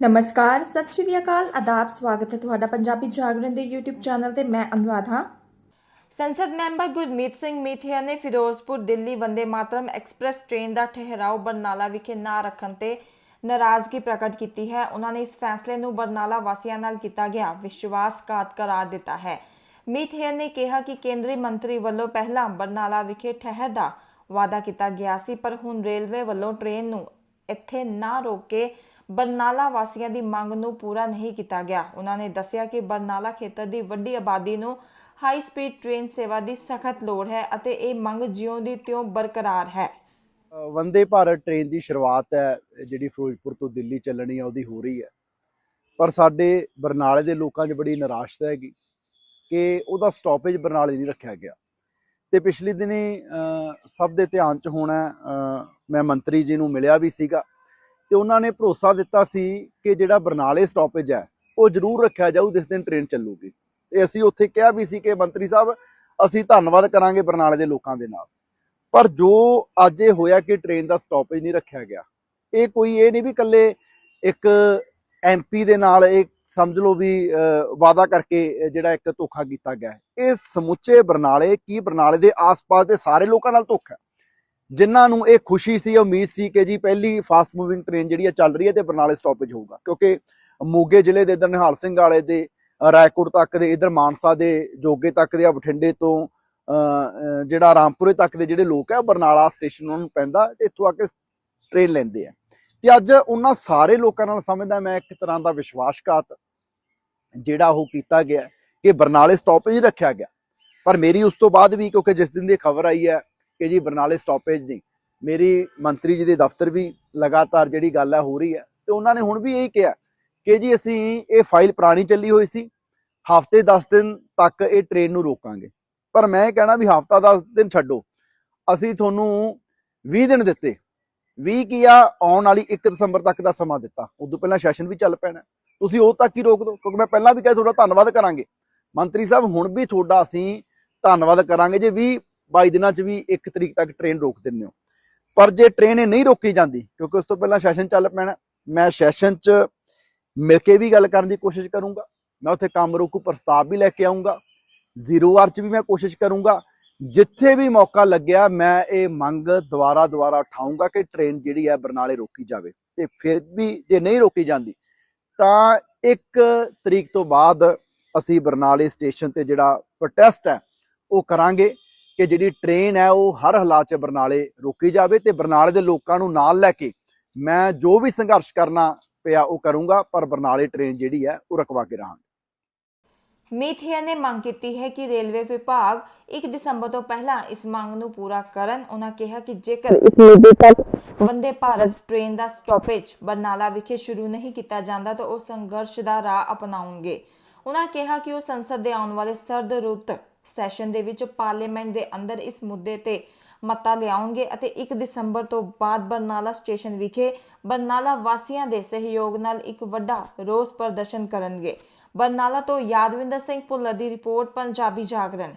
ਨਮਸਕਾਰ, ਸਤਿ ਸ਼੍ਰੀ ਅਕਾਲ, ਆਦਾਬ, ਸਵਾਗਤ ਹੈ ਤੁਹਾਡਾ ਪੰਜਾਬੀ ਜਾਗਰਣ ਦੇ YouTube ਚੈਨਲ ਤੇ, ਮੈਂ ਅਨੁਰਾਧ। ਹਾਂ ਸੰਸਦ ਮੈਂਬਰ ਗੁਰਮੀਤ ਸਿੰਘ ਮੀਥਿਆ ਨੇ ਫਿਰੋਜ਼ਪੁਰ ਦਿੱਲੀ ਵੰਦੇ ਮਾਤਰਮ ਐਕਸਪ੍ਰੈਸ ਟ੍ਰੇਨ ਦਾ ਠਹਿਰਾਓ ਬਰਨਾਲਾ ਵਿਖੇ ਨਾ ਰੱਖਣ ਤੇ ਨਾਰਾਜ਼ਗੀ ਪ੍ਰਗਟ ਕੀਤੀ ਹੈ। ਉਹਨਾਂ ਨੇ ਇਸ ਫੈਸਲੇ ਨੂੰ ਬਰਨਾਲਾ ਵਾਸੀਆਂ ਨਾਲ ਕੀਤਾ ਗਿਆ। ਵਿਸ਼ਵਾਸਘਾਤ ਕਰਾਰ ਦਿੱਤਾ ਹੈ। ਮੀਥਿਆ ਨੇ ਕਿਹਾ ਕਿ ਕੇਂਦਰੀ ਮੰਤਰੀ ਵੱਲੋਂ ਪਹਿਲਾਂ ਬਰਨਾਲਾ ਵਿਖੇ ਠਹਿਰ ਦਾ ਵਾਅਦਾ ਕੀਤਾ ਗਿਆ ਸੀ, ਪਰ ਹੁਣ ਰੇਲਵੇ ਵੱਲੋਂ ਟ੍ਰੇਨ ਨੂੰ ਇੱਥੇ ਨਾ ਰੋਕ ਕੇ ਬਰਨਾਲਾ ਵਾਸੀਆਂ ਦੀ ਮੰਗ ਨੂੰ ਪੂਰਾ ਨਹੀਂ ਕੀਤਾ ਗਿਆ। ਉਹਨਾਂ ਨੇ ਦੱਸਿਆ ਕਿ ਬਰਨਾਲਾ ਖੇਤਰ ਦੀ ਵੱਡੀ ਆਬਾਦੀ ਨੂੰ ਹਾਈ ਸਪੀਡ ਟ੍ਰੇਨ ਸੇਵਾ ਦੀ ਸਖਤ ਲੋੜ ਹੈ ਅਤੇ ਇਹ ਮੰਗ ਜਿਉਂ ਦੀ ਤਿਉਂ ਬਰਕਰਾਰ ਹੈ। ਵੰਦੇ ਭਾਰਤ ਟ੍ਰੇਨ ਦੀ ਸ਼ੁਰੂਆਤ ਹੈ ਜਿਹੜੀ ਫਿਰੋਜ਼ਪੁਰ ਤੋਂ ਦਿੱਲੀ ਚੱਲਣੀ ਆ, ਉਹਦੀ ਹੋ ਰਹੀ ਹੈ। ਪਰ ਸਾਡੇ ਬਰਨਾਲੇ ਦੇ ਲੋਕਾਂ 'ਚ ਬੜੀ ਨਿਰਾਸ਼ਤਾ ਹੈਗੀ ਕਿ ਉਹਦਾ ਸਟਾਪੇਜ ਬਰਨਾਲੇ ਨਹੀਂ ਰੱਖਿਆ ਗਿਆ। ਤੇ ਪਿਛਲੇ ਦਿਨੀ ਸਭ ਦੇ ਧਿਆਨ 'ਚ ਹੋਣਾ ਮੈਂ ਮੰਤਰੀ ਜੀ ਨੂੰ ਮਿਲਿਆ ਵੀ ਸੀਗਾ। ਤੇ ਉਹਨਾਂ ਨੇ ਭਰੋਸਾ ਦਿੱਤਾ ਸੀ ਕਿ ਜਿਹੜਾ ਬਰਨਾਲੇ ਸਟਾਪੇਜ ਹੈ ਉਹ ਜ਼ਰੂਰ ਰੱਖਿਆ ਜਾਊ ਜਿਸ ਦਿਨ ਟ੍ਰੇਨ ਚੱਲੂਗੀ। ਤੇ ਅਸੀਂ ਉੱਥੇ ਕਿਹਾ ਵੀ ਸੀ ਕਿ ਮੰਤਰੀ ਸਾਹਿਬ ਅਸੀਂ ਧੰਨਵਾਦ ਕਰਾਂਗੇ ਬਰਨਾਲੇ ਦੇ ਲੋਕਾਂ ਦੇ ਨਾਲ। ਪਰ ਜੋ ਅੱਜ ਇਹ ਹੋਇਆ ਕਿ ਟ੍ਰੇਨ ਦਾ ਸਟਾਪੇਜ ਨਹੀਂ ਰੱਖਿਆ ਗਿਆ ਇਹ ਕੋਈ ਇਹ ਨਹੀਂ ਵੀ ਇਕੱਲੇ ਇੱਕ ਐਮਪੀ ਦੇ ਨਾਲ ਇਹ ਸਮਝ ਲਓ ਵੀ ਅਹ, ਵਾਅਦਾ ਕਰਕੇ ਜਿਹੜਾ ਇੱਕ ਧੋਖਾ ਕੀਤਾ ਗਿਆ ਇਹ ਸਮੁੱਚੇ ਬਰਨਾਲੇ ਕੀ ਬਰਨਾਲੇ ਦੇ ਆਸ-ਪਾਸ ਦੇ ਸਾਰੇ ਲੋਕਾਂ ਨਾਲ ਧੋਖਾ ਜਿਨ੍ਹਾਂ ਨੂੰ ਇਹ ਖੁਸ਼ੀ ਸੀ ਉਮੀਦ ਸੀ ਕਿ ਜੀ ਪਹਿਲੀ ਫਾਸਟ ਮੂਵਿੰਗ ਟ੍ਰੇਨ ਜਿਹੜੀ ਹੈ ਚੱਲ ਰਹੀ ਹੈ ਤੇ ਬਰਨਾਲੇ ਸਟਾਪੇਜ ਹੋਊਗਾ। ਕਿਉਂਕਿ ਮੋਗੇ ਜ਼ਿਲ੍ਹੇ ਦੇ ਇਧਰ ਨਿਹਾਲ ਸਿੰਘ ਵਾਲੇ ਦੇ ਰਾਏਕੋਟ ਤੱਕ ਦੇ, ਇਧਰ ਮਾਨਸਾ ਦੇ, ਜੋਗੇ ਤੱਕ ਦੇ ਆ ਬਠਿੰਡੇ ਤੋਂ ਜਿਹੜਾ ਰਾਮਪੁਰੇ ਤੱਕ ਦੇ ਜਿਹੜੇ ਲੋਕ ਆ ਬਰਨਾਲਾ ਸਟੇਸ਼ਨ ਉਹਨਾਂ ਨੂੰ ਪੈਂਦਾ ਤੇ ਇੱਥੋਂ ਆ ਕੇ ਟ੍ਰੇਨ ਲੈਂਦੇ ਆ। ਤੇ ਅੱਜ ਉਹਨਾਂ ਸਾਰੇ ਲੋਕਾਂ ਨਾਲ ਸਮਝਦਾ ਮੈਂ ਇੱਕ ਤਰ੍ਹਾਂ ਦਾ ਵਿਸ਼ਵਾਸਘਾਤ ਜਿਹੜਾ ਉਹ ਕੀਤਾ ਗਿਆ ਕਿ ਬਰਨਾਲੇ ਸਟਾਪੇਜ ਰੱਖਿਆ ਗਿਆ। ਪਰ ਮੇਰੀ ਉਸ ਤੋਂ ਬਾਅਦ ਵੀ ਕਿਉਂਕਿ ਜਿਸ ਦਿਨ ਦੀ ਖਬਰ ਆਈ ਹੈ ਕਿ ਜੀ ਬਰਨਾਲੇ ਸਟਾਪੇਜ ਨਹੀਂ। ਮੇਰੀ ਮੰਤਰੀ ਜੀ ਦੇ ਦਫ਼ਤਰ ਵੀ ਲਗਾਤਾਰ ਜਿਹੜੀ ਗੱਲ ਹੈ ਹੋ ਰਹੀ ਹੈ ਤੇ ਉਹਨਾਂ ਨੇ ਹੁਣ ਵੀ ਇਹੀ ਕਿਹਾ ਕਿ ਜੀ ਅਸੀਂ ਇਹ ਫਾਈਲ ਪੁਰਾਣੀ ਚੱਲੀ ਹੋਈ ਸੀ, ਹਫ਼ਤੇ 10 ਦਿਨ ਤੱਕ ਇਹ ਟ੍ਰੇਨ ਨੂੰ ਰੋਕਾਂਗੇ। ਪਰ ਮੈਂ ਇਹ ਕਹਿਣਾ ਵੀ ਹਫ਼ਤਾ 10 ਦਿਨ ਛੱਡੋ। ਅਸੀਂ ਤੁਹਾਨੂੰ 20 ਦਿਨ ਦਿੱਤੇ। 20 ਕੀ ਆ, ਆਉਣ ਵਾਲੀ 1 ਦਸੰਬਰ ਤੱਕ ਦਾ ਸਮਾਂ ਦਿੱਤਾ। ਉਦੋਂ ਪਹਿਲਾਂ ਸੈਸ਼ਨ ਵੀ ਚੱਲ ਪੈਣਾ। ਤੁਸੀਂ ਉਹ ਤੱਕ ਹੀ ਰੋਕ ਦਿਓ, ਕਿਉਂਕਿ ਮੈਂ ਪਹਿਲਾਂ ਵੀ ਕਿਹਾ ਤੁਹਾਡਾ ਧੰਨਵਾਦ ਕਰਾਂਗੇ। ਮੰਤਰੀ ਸਾਹਿਬ, ਹੁਣ ਵੀ ਤੁਹਾਡਾ ਅਸੀਂ ਧੰਨਵਾਦ ਕਰਾਂਗੇ। ਜੇ 20 22 ਦਿਨਾਂ 'ਚ ਵੀ 1 ਤਰੀਕ ਤੱਕ ਟ੍ਰੇਨ ਰੋਕ ਦਿੰਦੇ ਹੋ। ਪਰ ਜੇ ਟ੍ਰੇਨ ਇਹ ਨਹੀਂ ਰੋਕੀ ਜਾਂਦੀ, ਕਿਉਂਕਿ ਉਸ ਤੋਂ ਪਹਿਲਾਂ ਸੈਸ਼ਨ ਚੱਲ ਪੈਣਾ, ਮੈਂ ਸੈਸ਼ਨ 'ਚ ਮਿਲ ਕੇ ਵੀ ਗੱਲ ਕਰਨ ਦੀ ਕੋਸ਼ਿਸ਼ ਕਰੂੰਗਾ। ਮੈਂ ਉੱਥੇ ਕੰਮ ਰੋਕੂ, ਪ੍ਰਸਤਾਵ ਵੀ ਲੈ ਕੇ ਆਉਂਗਾ ਜ਼ੀਰੋ ਆਰ 'ਚ ਵੀ ਮੈਂ ਕੋਸ਼ਿਸ਼ ਕਰੂੰਗਾ। ਜਿੱਥੇ ਵੀ ਮੌਕਾ ਲੱਗਿਆ, ਮੈਂ ਇਹ ਮੰਗ ਦੁਬਾਰਾ ਦੁਬਾਰਾ ਉਠਾਉਂਗਾ ਕਿ ਟ੍ਰੇਨ ਜਿਹੜੀ ਹੈ ਬਰਨਾਲੇ ਰੋਕੀ ਜਾਵੇ। ਤੇ ਫਿਰ ਵੀ ਜੇ ਨਹੀਂ ਰੋਕੀ ਜਾਂਦੀ, ਤਾਂ 1 ਤਰੀਕ ਤੋਂ ਬਾਅਦ ਅਸੀਂ ਬਰਨਾਲੇ ਸਟੇਸ਼ਨ ਤੇ ਜਿਹੜਾ ਪ੍ਰੋਟੈਸਟ ਹੈ, ਉਹ ਕਰਾਂਗੇ। ਕਿ ਜਿਹੜੀ ਟ੍ਰੇਨ ਹੈ ਉਹ ਹਰ ਹਾਲਾਤ 'ਚ ਬਰਨਾਲੇ ਰੋਕੀ ਜਾਵੇ ਤੇ ਬਰਨਾਲੇ ਦੇ ਲੋਕਾਂ ਨੂੰ ਨਾਲ ਲੈ ਕੇ ਮੈਂ ਜੋ ਵੀ ਸੰਘਰਸ਼ ਕਰਨਾ ਪਿਆ ਉਹ ਕਰੂੰਗਾ, ਪਰ ਬਰਨਾਲੇ ਟ੍ਰੇਨ ਜਿਹੜੀ ਹੈ ਉਹ ਰਕਵਾ ਕੇ ਰਹਾਂਗੇ। ਮੀਥਿਆ ਨੇ ਮੰਗ ਕੀਤੀ ਹੈ ਕਿ ਰੇਲਵੇ ਵਿਭਾਗ 1 ਦਸੰਬਰ ਤੋਂ ਪਹਿਲਾਂ ਇਸ ਮੰਗ ਨੂੰ ਪੂਰਾ ਕਰਨ। ਉਹਨਾਂ ਕਿਹਾ ਕਿ ਜੇਕਰ ਇਸ ਮੁੱਦੇ ਤੱਕ ਵੰਦੇ ਭਾਰਤ ਟ੍ਰੇਨ ਦਾ ਸਟਾਪੇਜ ਬਰਨਾਲਾ ਵਿਖੇ ਸ਼ੁਰੂ ਨਹੀਂ ਕੀਤਾ ਜਾਂਦਾ ਤਾਂ ਉਹ ਸੰਘਰਸ਼ ਦਾ ਰਾਹ ਅਪਣਾਉਣਗੇ। ਉਹਨਾਂ ਕਿਹਾ ਕਿ ਉਹ ਸੰਸਦ ਦੇ ਆਉਣ ਵਾਲੇ ਸਰਦ ਰੁੱਤ ਸੈਸ਼ਨ ਦੇ ਵਿੱਚ ਪਾਰਲੀਮੈਂਟ ਦੇ ਅੰਦਰ ਇਸ ਮੁੱਦੇ ਤੇ ਮਤਾ ਲਿਆਉਣਗੇ ਅਤੇ 1 ਦਸੰਬਰ ਤੋਂ ਬਾਅਦ ਬਰਨਾਲਾ ਸਟੇਸ਼ਨ ਵਿਖੇ ਬਰਨਾਲਾ ਵਾਸੀਆਂ ਦੇ ਸਹਿਯੋਗ ਨਾਲ ਇੱਕ ਵੱਡਾ ਰੋਸ ਪ੍ਰਦਰਸ਼ਨ ਕਰਨਗੇ। ਬਰਨਾਲਾ ਤੋਂ ਯਾਦਵਿੰਦਰ ਸਿੰਘ ਭੁੱਲਰ ਦੀ ਰਿਪੋਰਟ, ਪੰਜਾਬੀ ਜਾਗਰਣ।